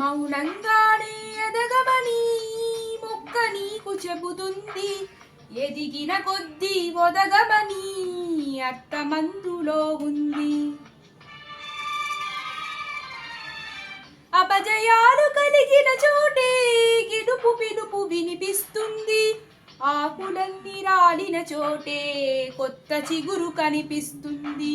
మౌనంగానే ఎదగమని మొక్క నీకు చెబుతుంది. ఎదిగిన కొద్దీ ఒదగమని అర్థమందులో ఉంది. అపజయాలు కలిగిన చోటే గిడుపు పిలుపు వినిపిస్తుంది. ఆకులన్నీ రాలిన చోటే కొత్త చిగురు కనిపిస్తుంది.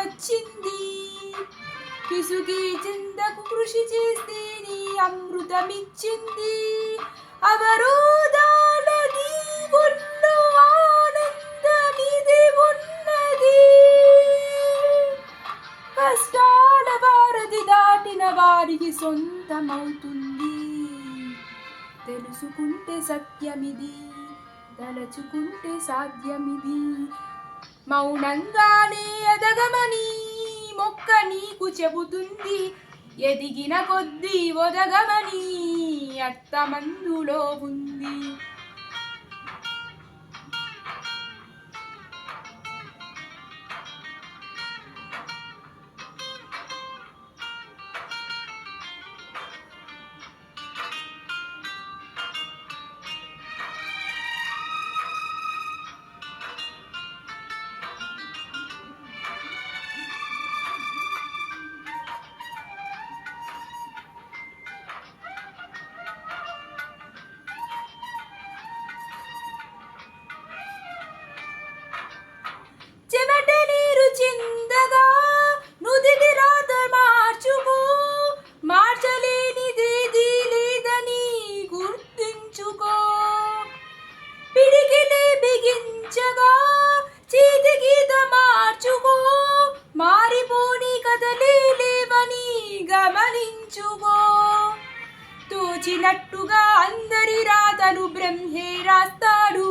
వచ్చింది. పిసుకి చిందకు కృషి చేస్తే నీ అమృతమిచ్చింది. అవరోధాలది ఒళ్ళు ఆనందమిది ఉన్నది. కష్టాల వారధి దాటిన వారికి సొంతమవుతుంది. తెలుసుకుంటే సత్యమిది తలచుకుంటే సాధ్యమిది. మౌనంగానే ఎదగమ నీకు చెబుతుంది. ఎదిగిన కొద్దీ ఒదగమని అత్తమందులో ఉంది. బిగించగా చీతి గీత మార్చుకో మారిపోని కథలే లేవని గమనించుకో తోచినట్టుగా అందరి రాతలు బ్రహ్మే రాస్తాడు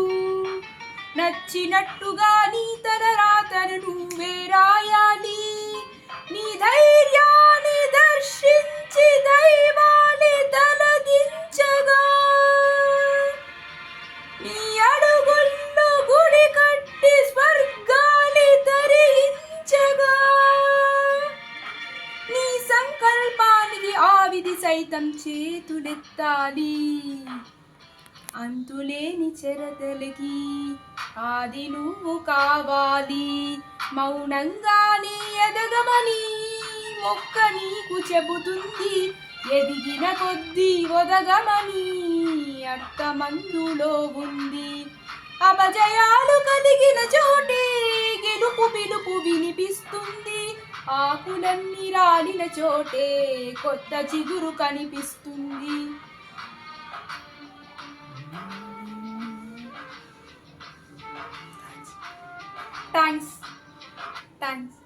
నచ్చినట్టుగా నీ సైతం చేతులెత్తాలి. అంతులేని చెరతలకి ఆది నువ్వు కావాలి. మౌనంగానే ఎదగమని మొక్క నీకు చెబుతుంది. ఎదిగిన కొద్దీ ఒదగమని అర్థమందులో ఉంది. అపజయాలు కలిగిన చోటే ఆకులన్నీ రాలిన చోటే కొత్త చిగురు కనిపిస్తుంది. Thanks thanks